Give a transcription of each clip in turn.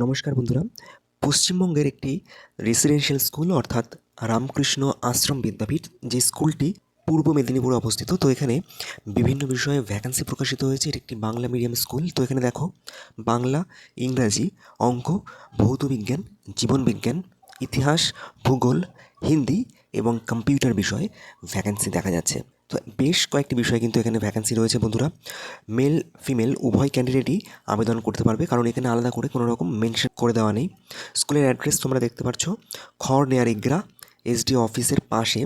নমস্কার বন্ধুরা। পশ্চিমবঙ্গের একটি রেসিডেন্সিয়াল স্কুল অর্থাৎ রামকৃষ্ণ আশ্রম বিদ্যাপীঠ, যে স্কুলটি পূর্ব মেদিনীপুরে অবস্থিত। তো এখানে বিভিন্ন বিষয়ে ভ্যাকান্সি প্রকাশিত হয়েছে। এটি একটি বাংলা মিডিয়াম স্কুল তো এখানে দেখো, বাংলা, ইংরাজি, অঙ্ক, ভৌত বিজ্ঞান জীবনবিজ্ঞান ইতিহাস, ভূগোল, হিন্দি এবং কম্পিউটার বিষয়ে ভ্যাকান্সি দেখা যাচ্ছে। বেশ কয়েকটি বিষয় কিন্তু এখানে ভ্যাকেন্সি রয়েছে বন্ধুরা। মেল ফিমেল উভয় ক্যান্ডিডেটই আবেদন করতে পারবে, কারণ এখানে আলাদা করে কোনো রকম মেনশন করে দেওয়া নেই। স্কুলের অ্যাড্রেস তোমরা দেখতে পাচ্ছ খড় নেয়ার ইগ্রা এসডি অফিসের পাশে।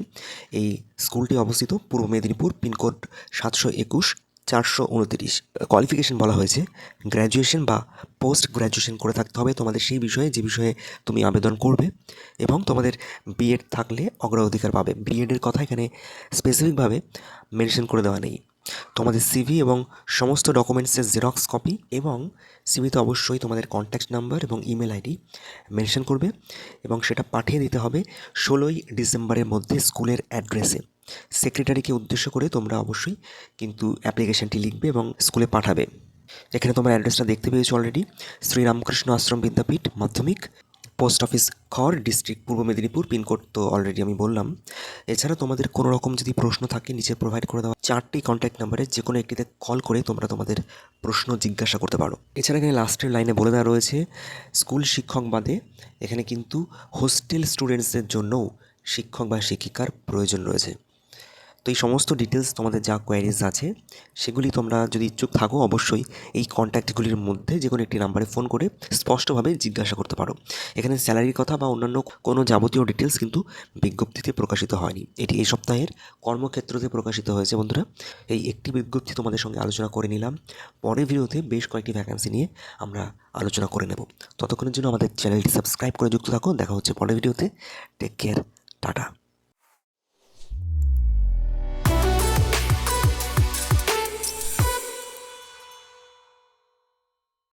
এই স্কুলটি অবস্থিত পূর্ব মেদিনীপুর পিনকোড সাতশো একুশ চারশো উনতিরিশ কোয়ালিফিকেশন বলা হয়েছে। গ্র্যাজুয়েশন বা পোস্ট গ্র্যাজুয়েশন করে থাকতে হবে। তোমাদের সেই বিষয়ে, যে বিষয়ে তুমি আবেদন করবে এবং তোমাদের বিএড থাকলে অগ্রাধিকার পাবে। বিএডের কথা এখানে স্পেসিফিকভাবে মেনশন করে দেওয়া নেই। তোমাদের সিভি এবং সমস্ত ডকুমেন্টসের জেরক্স কপি এবং সিভিতে অবশ্যই তোমাদের কন্ট্যাক্ট নাম্বার এবং ইমেল আইডি মেনশন করবে এবং সেটা পাঠিয়ে দিতে হবে ষোলোই ডিসেম্বরের মধ্যে স্কুলের অ্যাড্রেসে সেক্রেটারিকে উদ্দেশ্য করে তোমরা অবশ্যই কিন্তু অ্যাপ্লিকেশনটি লিখবে এবং স্কুলে পাঠাবে। এখানে তোমার অ্যাড্রেসটা দেখতে পেয়েছ অলরেডি শ্রীরামকৃষ্ণ আশ্রম বিদ্যাপীঠ, মাধ্যমিক, পোস্ট অফিস, খড়, ডিস্ট্রিক্ট, পূর্ব মেদিনীপুর, পিনকোড তো অলরেডি আমি বললাম। এছাড়া তোমাদের কোনো রকম যদি প্রশ্ন থাকে, নিচে প্রোভাইড করে দেওয়া চারটি কন্ট্যাক্ট নাম্বারে যে কোনো একটিতে কল করে তোমরা তোমাদের প্রশ্ন জিজ্ঞাসা করতে পারো। এছাড়া এখানে লাস্টের লাইনে বলে দেওয়া রয়েছে, স্কুল শিক্ষক বাদে এখানে কিন্তু হোস্টেল স্টুডেন্টসদের জন্যও শিক্ষক বা শিক্ষিকার প্রয়োজন রয়েছে। তো এই সমস্ত ডিটেলস তোমাদের যা কোয়ারিজ আছে, সেগুলি তোমরা যদি ইচ্ছুক থাকো, অবশ্যই এই কন্ট্যাক্টগুলির মধ্যে যে কোনো একটি নাম্বারে ফোন করে স্পষ্টভাবে জিজ্ঞাসা করতে পারো। এখানে স্যালারির কথা বা অন্যান্য কোনো যাবতীয় ডিটেলস কিন্তু বিজ্ঞপ্তিতে প্রকাশিত হয়নি। এটি এই সপ্তাহের কর্মক্ষেত্রতে প্রকাশিত হয়েছে বন্ধুরা। এই একটি বিজ্ঞপ্তি তোমাদের সঙ্গে আলোচনা করে নিলাম। পরের ভিডিওতে বেশ কয়েকটি ভ্যাকান্সি নিয়ে আমরা আলোচনা করে নেব। ততক্ষণের জন্য আমাদের চ্যানেলটি সাবস্ক্রাইব করে যুক্ত থাকো। দেখা হচ্ছে পরের ভিডিওতে। Take care tata